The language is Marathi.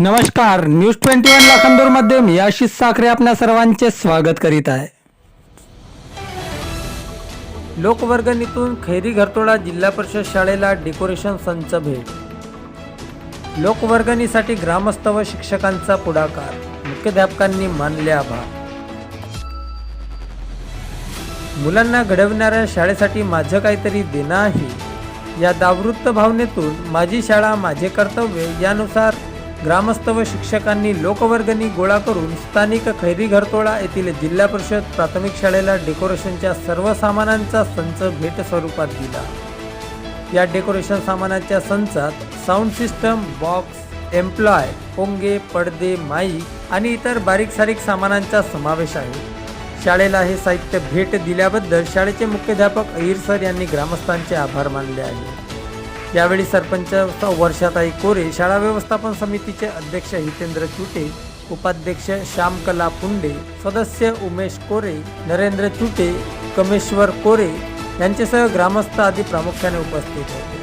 नमस्कार न्यूज ट्वेंटी वन लाखांदूरमध्ये मी आशिष साखरे आपल्या सर्वांचे स्वागत करीत आहे. लोकवर्गणीतून खैरी घरतोडा जिल्हा परिषद शाळेला डेकोरेशन संच भेट. लोकवर्गणीसाठी ग्रामस्थ व शिक्षकांचा पुढाकार. मुख्याध्यापकांनी मानले आभार. मुलांना घडवणाऱ्या शाळेसाठी माझं काहीतरी देणं आहे. या दावृत्त भावनेतून माझी शाळा माझे कर्तव्य यानुसार ग्रामस्थ व शिक्षकांनी लोकवर्गणी गोळा करून स्थानिक खैरी घरतोळा येथील जिल्हा परिषद प्राथमिक शाळेला डेकोरेशनच्या सर्व सामानांचा संच भेट स्वरूपात दिला. या डेकोरेशन सामानाच्या संचात साऊंड सिस्टम बॉक्स एम्प्लॉय पोंगे पडदे माईक आणि इतर बारीक सारीक सामानांचा समावेश आहे. शाळेला हे साहित्य भेट दिल्याबद्दल शाळेचे मुख्याध्यापक अहिर सर यांनी ग्रामस्थांचे आभार मानले आहे यावेळी सरपंच वर्षाताई कोरे शाळा व्यवस्थापन समितीचे अध्यक्ष हितेंद्र चुटे उपाध्यक्ष श्यामकला पुंडे सदस्य उमेश कोरे नरेंद्र चुटे कमेश्वर कोरे यांच्यासह ग्रामस्थ आदी प्रामुख्याने उपस्थित होते.